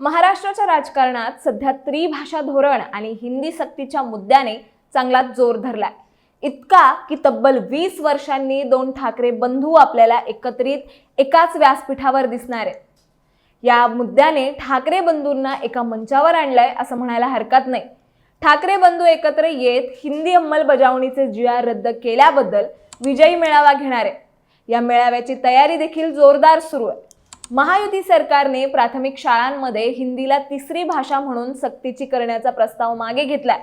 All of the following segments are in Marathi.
महाराष्ट्राच्या राजकारणात सध्या त्रिभाषा धोरण आणि हिंदी सक्तीच्या मुद्द्याने चांगला जोर धरलाय. इतका की तब्बल वीस वर्षांनी दोन ठाकरे बंधू आपल्याला एकत्रित एकाच व्यासपीठावर दिसणार आहेत. या मुद्द्याने ठाकरे बंधूंना एका मंचावर आणलंय असं म्हणायला हरकत नाही. ठाकरे बंधू एकत्र येत हिंदी अंमलबजावणीचे जी आर रद्द केल्याबद्दल विजयी मेळावा घेणार आहे या मेळाव्याची तयारी देखील जोरदार सुरू आहे. महायुती सरकारने प्राथमिक शाळांमध्ये हिंदीला तिसरी भाषा म्हणून सक्तीची करण्याचा प्रस्ताव मागे घेतलाय.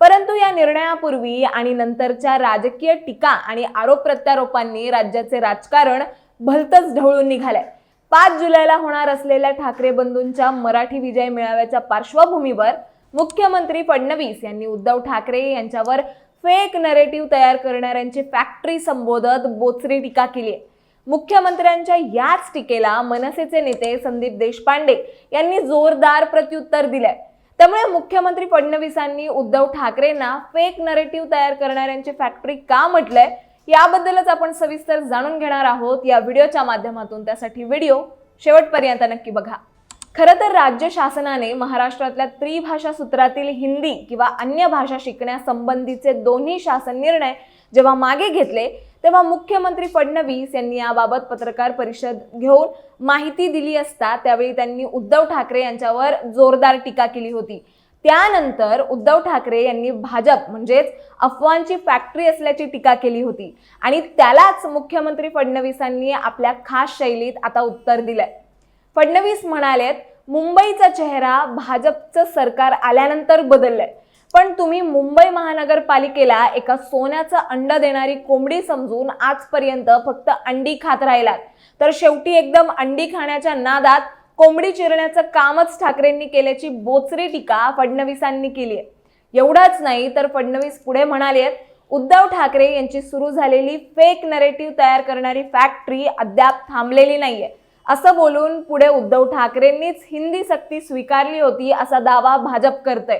परंतु या निर्णयापूर्वी आणि नंतरच्या राजकीय टीका आणि आरोप प्रत्यारोपांनी राज्याचे राजकारण भलतच ढवळून निघालंय. पाच जुलैला होणार असलेल्या ठाकरे बंधूंच्या मराठी विजय मेळाव्याच्या पार्श्वभूमीवर मुख्यमंत्री फडणवीस यांनी उद्धव ठाकरे यांच्यावर फेक नरेटिव्ह तयार करणाऱ्यांची फॅक्टरी संबोधत बोचरी टीका केली आहे मुख्यमंत्र्यांच्या याच टीकेला मनसेचे नेते संदीप देशपांडे यांनी जोरदार प्रत्युत्तर दिलंय. त्यामुळे मुख्यमंत्री फडणवीसांनी उद्धव ठाकरेंना फेक नरेटिव्ह तयार करणाऱ्यांची फॅक्टरी का म्हटलंय याबद्दलच आपण सविस्तर जाणून घेणार आहोत या व्हिडिओच्या माध्यमातून. त्यासाठी व्हिडिओ शेवटपर्यंत नक्की बघा. खरं तर राज्य शासनाने महाराष्ट्रातल्या त्रिभाषा सूत्रातील हिंदी किंवा अन्य भाषा शिकण्यासंबंधीचे दोन्ही शासन निर्णय जेव्हा मागे घेतले तेव्हा मुख्यमंत्री फडणवीस यांनी याबाबत पत्रकार परिषद घेऊन माहिती दिली असता त्यावेळी त्यांनी उद्धव ठाकरे यांच्यावर जोरदार टीका केली होती. त्यानंतर उद्धव ठाकरे यांनी भाजप म्हणजेच अफवांची फॅक्टरी असल्याची टीका केली होती. आणि त्यालाच मुख्यमंत्री फडणवीसांनी आपल्या खास शैलीत आता उत्तर दिलंय. फडणवीस म्हणालेत मुंबईचा चेहरा भाजपचं सरकार आल्यानंतर बदललाय. पण तुम्ही मुंबई महानगरपालिकेला एका सोन्याचं अंड देणारी कोंबडी समजून आजपर्यंत फक्त अंडी खात राहिलात. तर शेवटी एकदम अंडी खाण्याच्या नादात कोंबडी चिरण्याचं कामच ठाकरेंनी केल्याची बोचरी टीका फडणवीसांनी केली आहे. एवढंच नाही तर फडणवीस पुढे म्हणाले उद्धव ठाकरे यांची सुरू झालेली फेक नरेटिव्ह तयार करणारी फॅक्टरी अद्याप थांबलेली नाहीये. असं बोलून पुढे उद्धव ठाकरेंनीच हिंदी सक्ती स्वीकारली होती असा दावा भाजप करतय.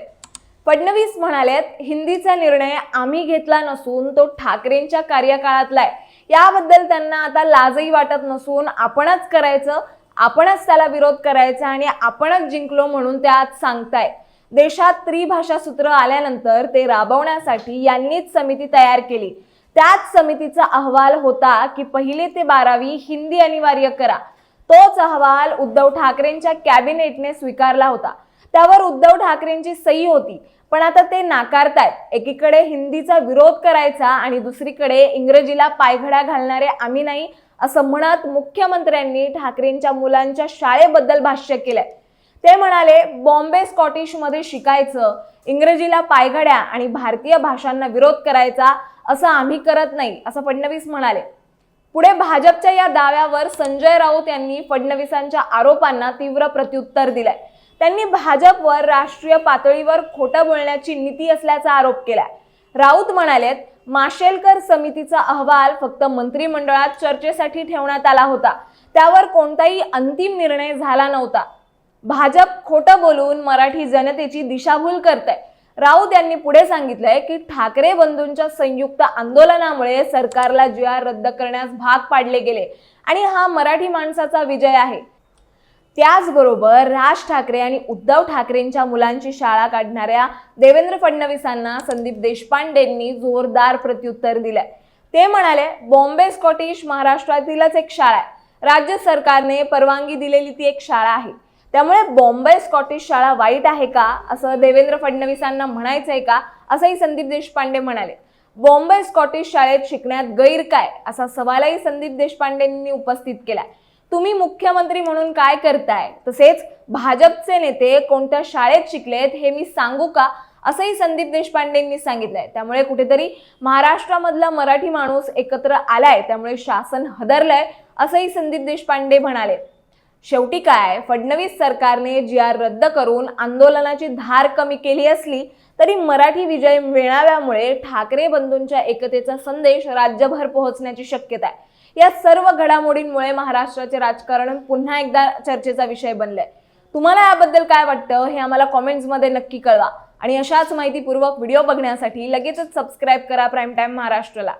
फडणवीस म्हणालेत हिंदीचा निर्णय आम्ही घेतला नसून तो ठाकरेंच्या कार्यकाळातला आहे याबद्दल त्यांना आता लाजही वाटत नसून आपणच करायचं आपणच त्याला विरोध करायचा आणि आपणच जिंकलो म्हणून ते आज सांगताय. देशात त्रिभाषा सूत्र आल्यानंतर ते राबवण्यासाठी यांनीच समिती तयार केली. त्याच समितीचा अहवाल होता की पहिली ते बारावी हिंदी अनिवार्य करा. तोच अहवाल उद्धव ठाकरेंच्या कॅबिनेटने स्वीकारला होता. त्यावर उद्धव ठाकरेंची सही होती. पण आता ते नाकारतायत. एकीकडे हिंदीचा विरोध करायचा आणि दुसरीकडे इंग्रजीला पायघड्या घालणारे आम्ही नाही असं म्हणत मुख्यमंत्र्यांनी ठाकरेंच्या मुलांच्या शाळेबद्दल भाष्य केलंय. ते म्हणाले बॉम्बे स्कॉटिशमध्ये शिकायचं इंग्रजीला पायघड्या आणि भारतीय भाषांना विरोध करायचा असं आम्ही करत नाही असं फडणवीस म्हणाले. पुढे भाजपच्या या दाव्यावर संजय राऊत यांनी फडणवीसांच्या आरोपांना तीव्र प्रत्युत्तर दिलंय. त्यांनी भाजपवर राष्ट्रीय पातळीवर खोटं बोलण्याची नीती असल्याचा आरोप केलाय. राऊत म्हणालेत माशेलकर समितीचा अहवाल फक्त मंत्रिमंडळात चर्चेसाठी ठेवण्यात आला होता. त्यावर कोणताही अंतिम निर्णय झाला नव्हता. भाजप खोटं बोलून मराठी जनतेची दिशाभूल करतंय. राऊत यांनी पुढे सांगितलंय की ठाकरे बंधूंच्या संयुक्त आंदोलनामुळे सरकारला जी आर रद्द करण्यास भाग पाडले गेले आणि हा मराठी माणसाचा विजय आहे. त्याचबरोबर राज ठाकरे आणि उद्धव ठाकरेंच्या मुलांची शाळा काढणाऱ्या देवेंद्र फडणवीसांना संदीप देशपांडेंनी जोरदार प्रत्युत्तर दिलंय. ते म्हणाले बॉम्बे स्कॉटिश महाराष्ट्रातीलच एक शाळा आहे. राज्य सरकारने परवानगी दिलेली ती एक शाळा आहे. त्यामुळे बॉम्बे स्कॉटिश शाळा वाईट आहे का? असं देवेंद्र फडणवीसांना म्हणायचंय का? असंही संदीप देशपांडे म्हणाले. बॉम्बे स्कॉटिश शाळेत शिकण्यात गैर काय? असा सवालही संदीप देशपांडेंनी उपस्थित केलाय. तुम्ही मुख्यमंत्री म्हणून काय करताय? तसेच भाजपचे नेते कोणत्या शाळेत शिकलेत हे मी सांगू का? असंही संदीप देशपांडेंनी सांगितलंय. त्यामुळे कुठेतरी महाराष्ट्रामधला मराठी माणूस एकत्र आलाय त्यामुळे शासन हदरलंय असंही संदीप देशपांडे म्हणाले. शेवटी काय? फडणवीस सरकारने जी आर रद्द करून आंदोलनाची धार कमी केली असली तरी मराठी विजय मिळाव्यामुळे ठाकरे बंधूंच्या एकतेचा संदेश राज्यभर पोहोचण्याची शक्यता आहे. या सर्व घडामोडींमुळे महाराष्ट्राचे राजकारण पुन्हा एकदा चर्चेचा विषय बनलाय. तुम्हाला याबद्दल काय वाटतं हे आम्हाला कॉमेंट्समध्ये नक्की कळवा. आणि अशाच माहितीपूर्वक व्हिडिओ बघण्यासाठी लगेचच सबस्क्राईब करा प्राईम टाईम महाराष्ट्राला.